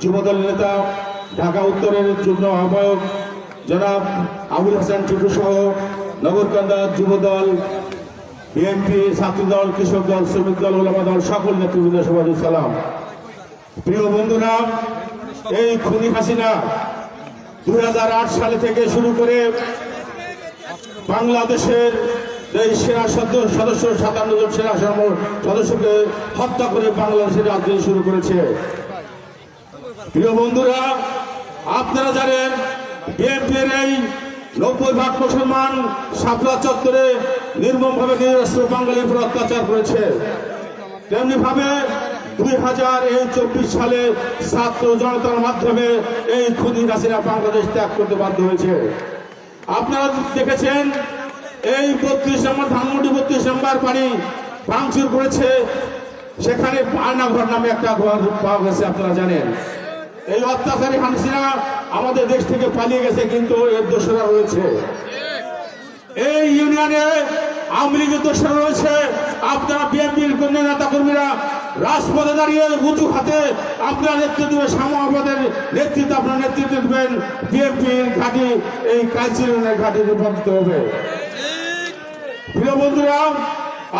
যুবদল নেতা, ঢাকা উত্তরের যুগ্ম আহ্বায়ক জনাব আবুল হাসান টুটু সহ নগরকান্দা যুবদল, বিএনপি ছাত্রদল, কৃষক দল, শ্রমিক দল ওলামা দল, সকল নেতৃবৃন্দ সবাই সালাম। প্রিয় বন্ধুরা, এই খুনি হাসিনা দুই হাজার আট সালে থেকে শুরু করে বাংলাদেশের এই সেনা সদ- সদস্য সাতান্ন জন সেনা সদস্যকে হত্যা করে বাংলাদেশের রাজনীতি শুরু করেছে। প্রিয় বন্ধুরা, আপনারা জানেন, বিএনপির এই নব্বই ভাগ মুসলমান সাপলা চত্বরে নির্মমভাবে নিরস্ত্র বাঙালির উপর অত্যাচার করেছে। তেমনি ভাবে দুই হাজার এই চব্বিশ সালে ছাত্র জনতার মাধ্যমে এই খুনি হাসিনা বাংলাদেশ ত্যাগ করতে বাধ্য হয়েছে। আপনারা দেখেছেন, এই বত্রিশ নম্বর ধানমন্ডি বত্রিশ নম্বর বাড়ি ভাঙচুর করেছে। সেখানে আয়নাঘর নামে একটা ঘর পাওয়া গেছে, আপনারা জানেন। এই অত্যাচারী হাসিনা আমাদের দেশ থেকে পালিয়ে গেছে, কিন্তু এর দোষরা রয়েছে। এই ইউনিয়নে আওয়ামী দোষরা রয়েছে। আপনারা বিএনপির নেতা কর্মীরা রাজপথে দাঁড়িয়ে উঁচু হাতে আপনারা নেতৃত্ব দেবে সামাবাদের নেতৃত্ব আপনার নেতৃত্ব দেবেন। বিএনপির ঘাঁটি, এই কালচিরনের ঘাঁটি রূপান্তরিত হবে। প্রিয় বন্ধুরা,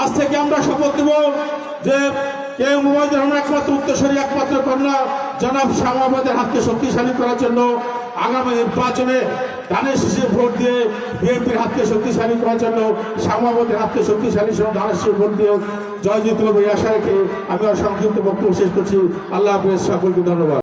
আজ থেকে আমরা শপথ দেব যে কে মোবাইল রহমান একমাত্র উত্তরসরী জনাব সামাবাদের হাতকে শক্তিশালী করার জন্য আগামী নির্বাচনে ধানের শীষে ভোট দিয়ে বিএনপির হাতকে শক্তিশালী করার জন্য শ্যামাবতের হাতকে শক্তিশালী সহ ধানের শীষে ভোট দিয়ে জয়জিত এই আশা রেখে আমি সংক্ষিপ্ত বক্তব্য শেষ করছি। আল্লাহ হাফিজ, সকলকে ধন্যবাদ।